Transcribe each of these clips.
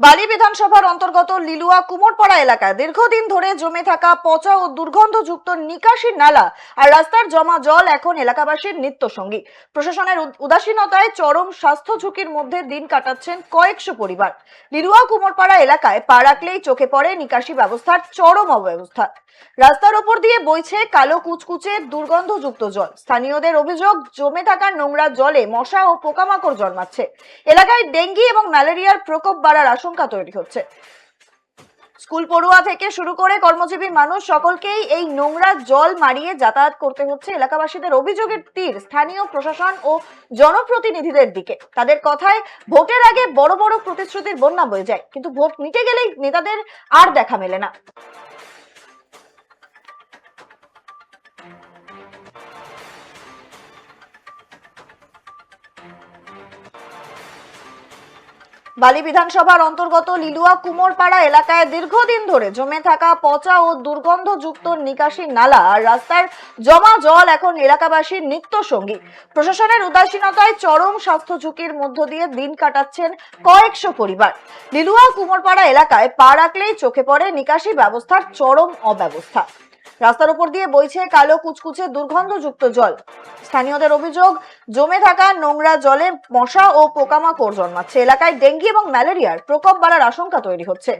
বালি বিধানসভার অন্তর্গত লিলুয়া কুমোরপাড়া এলাকায় দীর্ঘদিন ধরে জমে থাকা পচা ও দুর্গন্ধযুক্ত নিকাশি নালা আর রাস্তার জমা জল এখন এলাকাবাসীর নিত্য সঙ্গী প্রশাসনের উদাসীনতায় চরম স্বাস্থ্য ঝুঁকির মধ্যে দিন কাটাচ্ছেন কয়েকশো পরিবার। লিলুয়া কুমোরপাড়া এলাকায় পা রাখলেই চোখে পড়ে নিকাশি ব্যবস্থার চরম অব্যবস্থা। রাস্তার ওপর দিয়ে বইছে কালো কুচকুচে দুর্গন্ধযুক্ত জল। স্থানীয়দের অভিযোগ, জমে থাকা নোংরা জলে মশা ও পোকামাকড় জন্মাচ্ছে। এলাকায় ডেঙ্গি এবং ম্যালেরিয়ার প্রকোপ বাড়ার আশঙ্কা তৈরি হচ্ছে। স্কুল পড়ুয়া থেকে শুরু করে কর্মজীবী মানুষ সকলকেই এই নোংরা জল মারিয়ে যাতায়াত করতে হচ্ছে এলাকাবাসীদের অভিযোগের তীর স্থানীয় প্রশাসন ও জনপ্রতিনিধিদের দিকে। তাদের কথায় ভোটের আগে বড় বড় প্রতিশ্রুতির বন্যা বয়ে যায়, কিন্তু ভোট নিতে গেলেই নেতাদের আর দেখা মেলে না। বালি বিধানসভার অন্তর্গত লিলুয়া কুমোরপাড়া এলাকায় দীর্ঘদিন ধরে জমে থাকা পচা ও দুর্গন্ধযুক্ত নিকাশি নালা আর রাস্তার জমা জল এখন এলাকাবাসীর নিত্য সঙ্গী প্রশাসনের উদাসীনতায় চরম স্বাস্থ্য ঝুঁকির মধ্য দিয়ে দিন কাটাচ্ছেন কয়েকশো পরিবার। লিলুয়া কুমোরপাড়া এলাকায় পা রাখলেই চোখে পড়ে নিকাশি ব্যবস্থার চরম অব্যবস্থা। রাস্তার উপর দিয়ে বইছে কালো কুচকুচে দুর্গন্ধযুক্ত জল। স্থানীয়দের অভিযোগ, জমে থাকা নোংরা জলে মশা ও পোকামাকড় জন্মাচ্ছে। এলাকায় ডেঙ্গি এবং ম্যালেরিয়ার প্রকোপ বাড়ার আশঙ্কা তৈরি হচ্ছে।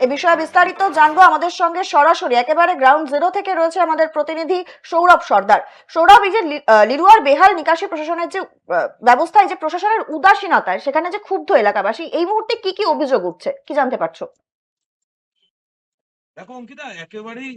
এ বিষয়ে বিস্তারিত জানব আমাদের সঙ্গে সরাসরি। একেবারে গ্রাউন্ড জিরো থেকে রয়েছে আমাদের প্রতিনিধি সৌরভ সর্দার। সৌরভ এই যে লি- আহ, লিলুয়ার বেহাল নিকাশি প্রশাসনের যে আহ, ব্যবস্থায় যে প্রশাসনের উদাসীনতায় সেখানে যে ক্ষুব্ধ এলাকাবাসী এই মুহূর্তে কি কি অভিযোগ উঠছে? কি জানতে পারছ? দেখো অঙ্কিতা একেবারেই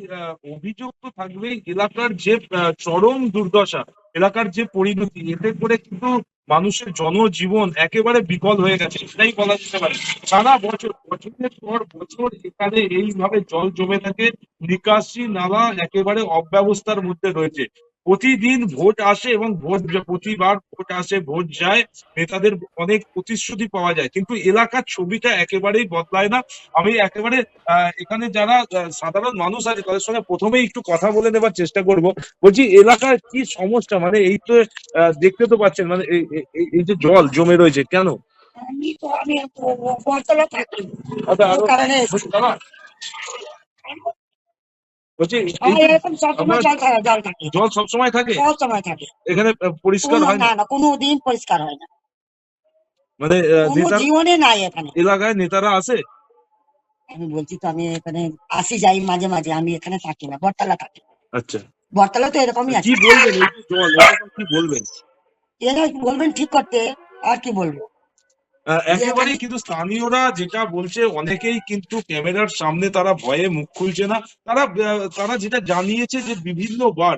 অভিযোগ তো থাকবেই। এলাকার যে চরম দুর্দশা এলাকার যে পরিণতি এতে করে কিন্তু মানুষের জনজীবন একেবারে বিকল হয়ে গেছে, সেটাই বলা যেতে পারে। সারা বছর, বছরের পর বছর এখানে এইভাবে জল জমে থাকে, নিকাশি, নালা একেবারে অব্যবস্থার মধ্যে রয়েছে। প্রতিদিন ভোট আসে এবং ভোট প্রতিবার ভোট আসে ভোট যায় নেতাদের অনেক প্রতিশ্রুতি পাওয়া যায়। কিন্তু এলাকার ছবিটা একেবারেই বদলায় না। আমি একেবারে এখানে যারা সাধারণ মানুষ আছে তাদের সঙ্গে প্রথমেই একটু কথা বলে নেবার চেষ্টা করব। বলছি এলাকার কি সমস্যা? মানে এই তো আহ, দেখতে তো পাচ্ছেন মানে এই- যে জল জমে রয়েছে কেন? আমি তো আমি বলতলা থাকি। আচ্ছা, কারণে বলছি, সবসময় জল থাকে সবসময় থাকে? এখানে পরিষ্কার হয় না? না না কোনো দিন পরিষ্কার হয় না। মানে জীবনে নাই এখানে। এলাকায় নেতারা আসে আমি বলছি তো আমি এখানে আসি যাই মাঝে মাঝে আমি এখানে থাকি না বটতলা থাকি। আচ্ছা। বটতলা তো এরকমই আছে। কি বলবেন জল কি বলবেন? এরা বলবেন ঠিক করতে? আর কি বলব? একেবারেই কিন্তু স্থানীয়রা যেটা বলছে অনেকেই কিন্তু ক্যামেরার সামনে তারা ভয়ে মুখ খুলছে না। তারা তারা যেটা জানিয়েছে যে বিভিন্ন বার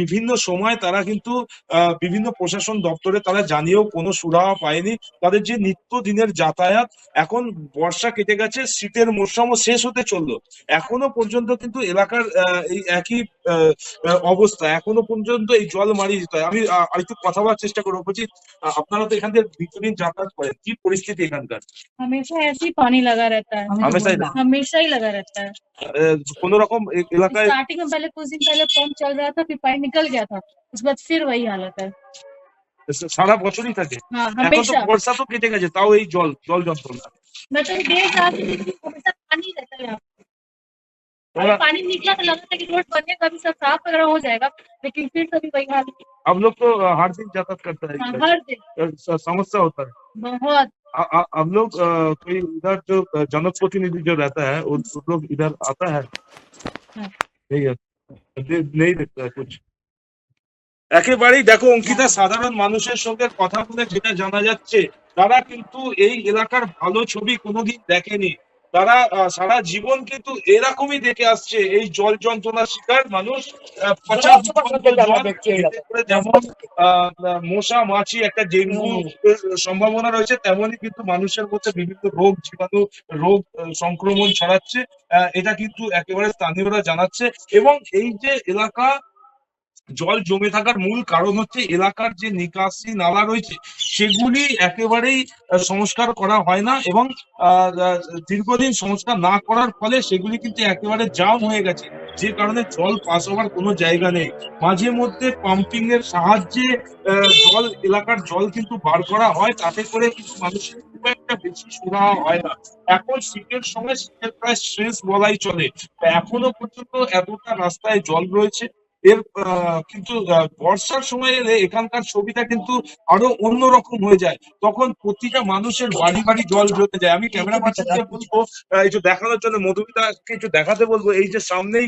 বিভিন্ন সময় তারা কিন্তু আহ, বিভিন্ন প্রশাসন দপ্তরে তারা জানিয়েও কোনো সুরাহা পায়নি। তাদের যে নিত্য দিনের যাতায়াত এখন বর্ষা কেটে গেছে শীতের মরশুমও শেষ হতে চলল। এখনও পর্যন্ত কিন্তু এলাকার আহ, এই একই অবস্থা। এখনও পর্যন্ত এই জল মারিয়ে যেতে হয়। আমি আরেকটু কথা বলার চেষ্টা করব। বলছি আপনারা তো এখান থেকে নিত্যদিন যাতায়াত করেন। কি পরিস্থিতি এখানকার हमेशा ऐसे ही पानी लगा रहता है हमेशा ही हमेशा ही लगा रहता है কোন রকম এ- এলাকায় स्टार्टिंग में पहले कुछ दिन पहले पंप चल रहा था फिर पानी निकल गया था उसके बाद फिर वही हालत है সারা বছরই থাকে हाँ এখন তো हमेशा বর্ষা তো কেটে গেছে তাও এই জল জল যন্ত্রণা मैं तो देर रात हमेशा पानी रहता है यहाँ पे। अभी थोड़ा- पानी निकला तो लगा था कि रोड बनेगा अभी सब साफ वगैरह हो जाएगा लेकिन फिर सभी वही हाल है। हम लोग तो अ, हर दिन यातायात करता है हाँ, इधर। हर दिन अ, स- समस्या होता है बहुत आ- आ- हम लोग अ, कोई इधर जो अ, जनप्रतिनिधि जो रहता है उन उन लोग इधर आता है हाँ। नहीं है दे- नहीं देखता है कुछ একেবারেই দেখো অঙ্কিতা সাধারণ মানুষের সঙ্গে কথা বলে যেটা জানা যাচ্ছে তারা কিন্তু এই এলাকার ভালো ছবি কোনোদিন দেখেনি তারা সারা জীবন কিন্তু এরকমই দেখে আসছে এই জল যন্ত্রণার শিকার মানুষ জল, এতে করে যেমন মশা মাছি একটা ডেঙ্গু সম্ভাবনা রয়েছে তেমনই কিন্তু মানুষের মধ্যে বিভিন্ন রোগ জীবাণু রোগ সংক্রমণ ছড়াচ্ছে আহ, এটা কিন্তু একেবারে স্থানীয়রা জানাচ্ছে এবং এই যে এলাকা জল জমে থাকার মূল কারণ হচ্ছে এলাকার যে নিকাশি নালা রয়েছে, সেগুলি একেবারেই সংস্কার করা হয় না এবং দীর্ঘদিন সংস্কার না করার ফলে সেগুলি কিন্তু একেবারে জাম হয়ে গেছে। যে কারণে জল পাস হওয়ার কোনো জায়গা নেই। মাঝে মধ্যে পাম্পিং এর সাহায্যে জল, এলাকার জল কিন্তু বার করা হয়, তাতে করে কিন্তু মানুষের খুব একটা বেশি সুরাহা হয় না। এখন শীতের সময় শীতের প্রায় শেষ বলাই চলে। এখনও পর্যন্ত এতটা রাস্তায় জল রয়েছে এর কিন্তু বর্ষার সময় এলে এখানকার ছবিটা কিন্তু আরও অন্যরকম হয়ে যায়। তখন প্রতিটা মানুষের বাড়ি বাড়ি জল ঢুকে যায়। আমি ক্যামেরা পার্সনকে বলব আহ, একটু দেখানোর জন্য মধুমিতাকে একটু দেখাতে বলব এই যে সামনেই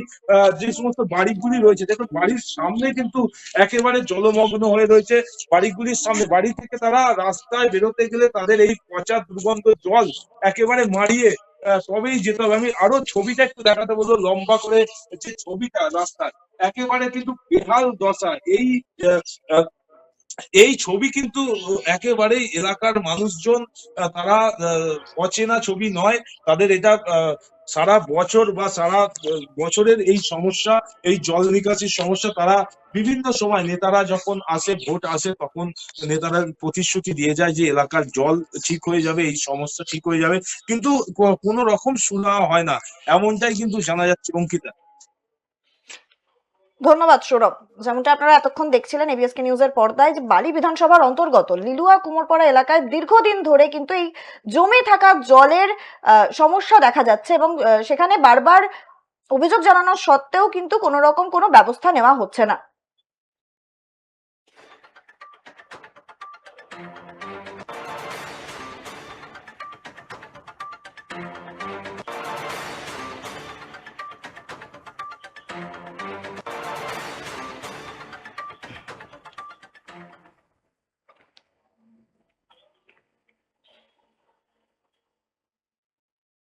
যে সমস্ত বাড়িগুলি রয়েছে দেখুন বাড়ির সামনে কিন্তু একেবারে জলমগ্ন হয়ে রয়েছে। বাড়িগুলির সামনে বাড়ি থেকে তারা রাস্তায় বেরোতে গেলে তাদের এই পচা দুর্গন্ধ জল একেবারে মারিয়ে তবেই যেতে হবে। আমি আরও ছবিটা একটু দেখাতে বলব লম্বা করে যে ছবিটা রাস্তার। একেবারে কিন্তু বেহাল দশা। এই এই ছবি কিন্তু একেবারেই এলাকার মানুষজন তারা অচেনা ছবি নয়। তাদের এটা সারা বছর বা সারা বছরের এই সমস্যা, এই জল নিকাশির সমস্যা তারা বিভিন্ন সময় নেতারা যখন আসে, ভোট আসে, তখন নেতারা প্রতিশ্রুতি দিয়ে যায় যে এলাকার জল ঠিক হয়ে যাবে, এই সমস্যা ঠিক হয়ে যাবে। কিন্তু কোনো রকম সুরাহা হয় না। এমনটাই কিন্তু জানা যাচ্ছে, অঙ্কিতা। ধন্যবাদ, সৌরভ। যেমনটা আপনারা এতক্ষণ দেখছিলেন এবিএসকে নিউজের পর্দায়, যে বালি বিধানসভার অন্তর্গত লিলুয়া কুমোরপাড়া এলাকায় দীর্ঘদিন ধরে কিন্তু এই জমে থাকা জলের সমস্যা দেখা যাচ্ছে এবং সেখানে বারবার অভিযোগ জানানো সত্ত্বেও কিন্তু কোনো রকম কোনো ব্যবস্থা নেওয়া হচ্ছে না।